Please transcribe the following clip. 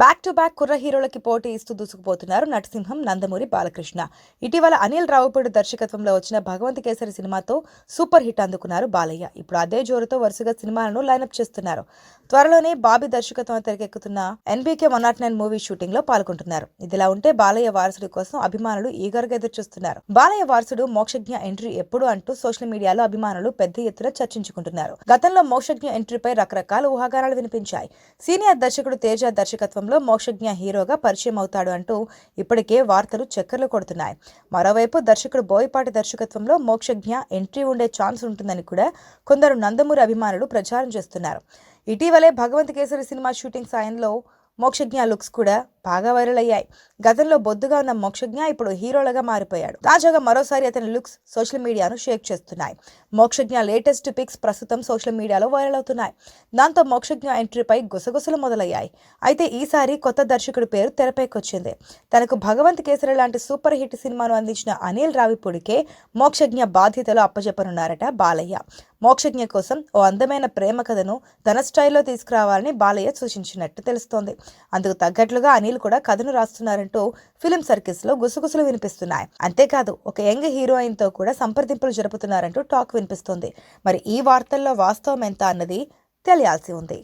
Back to back కుర్ర హీరోలకి పోటీ ఇస్తూ దూసుకుపోతున్నారు నటసింహం నందమూరి బాలకృష్ణ. ఇటీవల అనిల్ రావుపూడి దర్శకత్వంలో వచ్చిన భగవంత్ కేసరి సినిమాతో సూపర్ హిట్ అందుకున్నారు బాలయ్య. ఇప్పుడు అదే జోరుతో వరుసగా సినిమాలను లైనప్ చేస్తున్నారు. త్వరలోనే బాబీ దర్శకత్వం తెరకెక్కుతున్న NBK one naught nine movie షూటింగ్లో పాల్గొంటున్నారు. ఇదిలా ఉంటే బాలయ్య వారసుడి కోసం అభిమానులు ఈగర్గా ఎదురు చూస్తున్నారు బాలయ్య వారసుడు మోక్షజ్ఞ ఎంట్రీ ఎప్పుడు అంటూ సోషల్ మీడియాలో అభిమానులు పెద్ద ఎత్తున చర్చించుకుంటున్నారు. గతంలో మోక్షజ్ఞ ఎంట్రీపై రకరకాల ఊహాగానాలు వినిపించాయి. సీనియర్ దర్శకుడు తేజ దర్శకత్వం చిత్రంలో మోక్షజ్ఞ హీరోగా పరిచయం అవుతాడు అంటూ ఇప్పటికే వార్తలు చక్కర్లు కొడుతున్నాయి. మరోవైపు దర్శకుడు బోయపాటి దర్శకత్వంలో మోక్షజ్ఞ ఎంట్రీ ఉండే ఛాన్స్ ఉంటుందని కూడా కొందరు నందమూరి అభిమానులు ప్రచారం చేస్తున్నారు. ఇటీవలే భగవంత్ కేసరి సినిమా షూటింగ్ సాయంలో మోక్షజ్ఞ లుక్స్ కూడా బాగా వైరల్ అయ్యాయి. గతంలో బొద్దుగా ఉన్న మోక్షజ్ఞ ఇప్పుడు హీరోలుగా మారిపోయాడు. తాజాగా మరోసారి అతని లుక్స్ సోషల్ మీడియాను షేక్ చేస్తున్నాయి. మోక్షజ్ఞ లేటెస్ట్ పిక్స్ ప్రస్తుతం సోషల్ మీడియాలో వైరల్ అవుతున్నాయి. దాంతో మోక్షజ్ఞ ఎంట్రీపై గుసగుసలు మొదలయ్యాయి. అయితే ఈసారి కొత్త దర్శకుడి పేరు తెరపైకొచ్చింది. తనకు భగవంత్ కేసరి లాంటి సూపర్ హిట్ సినిమాను అందించిన అనిల్ రావిపూడికే మోక్షజ్ఞ బాధ్యతలు అప్పచెప్పనున్నారట బాలయ్య. మోక్షజ్ఞ కోసం ఓ అందమైన ప్రేమ కథను తన స్టైల్లో తీసుకురావాలని బాలయ్య సూచించినట్టు తెలుస్తోంది. అందుకు తగ్గట్లుగా అనిల్ కూడా కథను రాస్తున్నారంటూ ఫిలిం సర్కిస్లో గుసగుసలు వినిపిస్తున్నాయి. అంతేకాదు ఒక యంగ్ హీరోయిన్తో కూడా సంప్రదింపులు జరుపుతున్నారంటూ టాక్ వినిపిస్తోంది. మరి ఈ వార్తల్లో వాస్తవం ఎంత అన్నది తెలియాల్సి ఉంది.